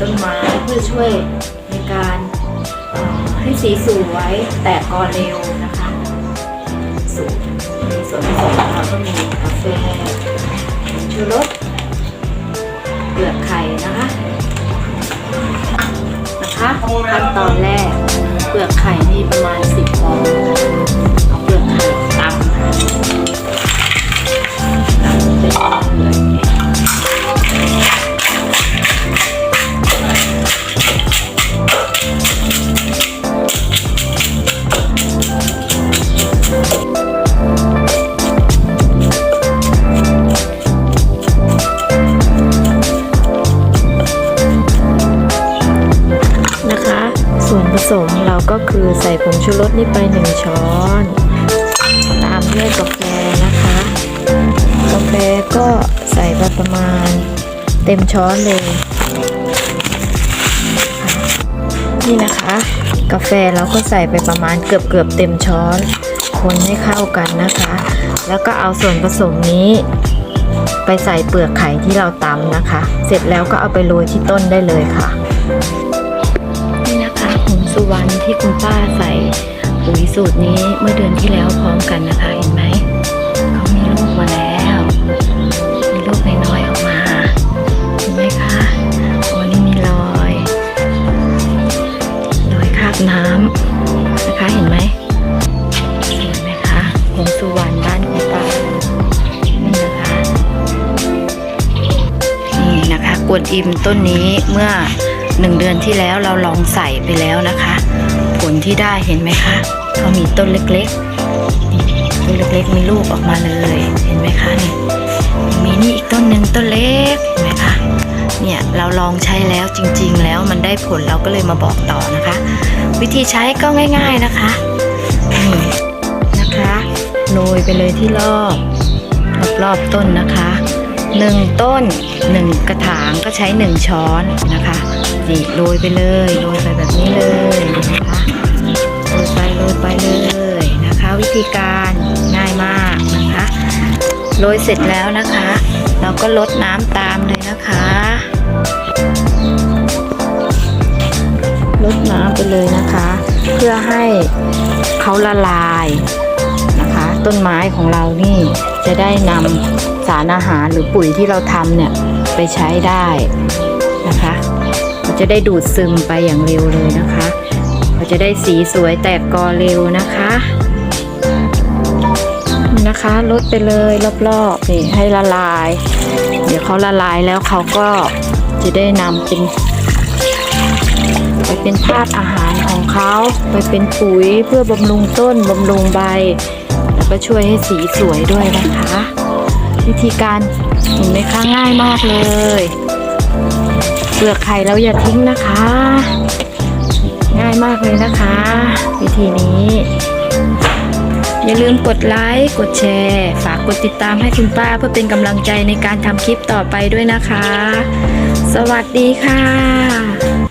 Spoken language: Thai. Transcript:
ต้นไม้เพื่อช่วยในการให้สีสวยแตกกอเร็วนะคะสูตรในส่วนผสมของเราก็มีกาแฟชูรสเปลือกไข่นะคะนะคะขั้นตอนแรกเปลือกไข่นี่ประมาณ 10ฟอง สมเราก็คือใส่ผงชูรสนี่ไป1ช้อน ตามด้วยกาแฟนะคะ กาแฟก็ใส่ไปประมาณเต็มช้อนเลย นี่นะคะ กาแฟเราก็ใส่ไปประมาณเกือบเกือบเต็มช้อน คนให้เข้ากันนะคะ แล้วก็เอาส่วนผสมนี้ไปใส่เปลือกไข่ที่เราตำนะคะ เสร็จแล้วก็เอาไปโรยที่ต้นได้เลยค่ะ สุวรรณที่คุณป้าใส่ปุ๋ยสูตรนี้เมื่อเดือนที่แล้วพร้อมกันนะคะเห็นไหมเขามีลูกมาแล้ว มีลูกน้อยๆออกมาเห็นไหมคะโอ้นี่มีรอยรอยคราบน้ำนะคะเห็นไหมเห็นไหมคะผงสุวรรณบ้านคุณป้านี่นะคะนี่นะคะกวนอิมต้นนี้เมื่อ หนึ่งเดือนที่แล้วเราลองใส่ไปแล้วนะคะ ผลที่ได้เห็นไหมคะเขามีต้นเล็กๆนี่ต้นเล็กๆมีลูกออกมาเลยเห็นไหมคะนี่มีนี่อีกต้นหนึ่งต้นเล็กเห็นไหมคะเนี่ยเราลองใช้แล้วจริง ๆ แล้วมันได้ผลเราก็เลยมาบอกต่อนะคะ วิธีใช้ก็ง่าย ๆนะคะนี่นะคะโรยไปเลยที่รอบรอบๆต้นนะคะ หนึ่งต้นหนึ่งกระถางก็ใช้หนึ่งช้อนนะคะนี่โรยไปเลยโรยไปแบบนี้เลยนะคะโรยไปโรยไปเลยนะคะ วิธีการง่ายมากนะคะโรยเสร็จแล้วนะคะ เราก็ลดน้ำตามเลยนะคะลดน้ำไปเลยนะคะ เพื่อให้เขาละลาย ต้นไม้ของเรานี่จะได้นำสารอาหารหรือปุ๋ยที่เราทำเนี่ยไปใช้ได้นะคะมันจะได้ดูดซึมไปอย่างเร็วเลยนะคะเราจะได้สีสวยแตกกอเร็วนะคะนะคะลดไปเลยรอบๆนี่ให้ละลาย เดี๋ยวเขาละลายแล้วเขาก็จะได้นำเป็นไปเป็นธาตุอาหารของเขา ไปเป็นปุ๋ยเพื่อบำรุงต้นบำรุงใบ ก็ช่วยให้สีสวยด้วยนะคะ วิธีการเห็นไหมคะง่ายมากเลยเปลือกไข่เราอย่าทิ้งนะคะ ง่ายมากเลยนะคะ วิธีนี้ อย่าลืมกดไลค์กดแชร์ ฝากกดติดตามให้คุณป้าเพื่อเป็นกำลังใจในการทำคลิปต่อไปด้วยนะคะ สวัสดีค่ะ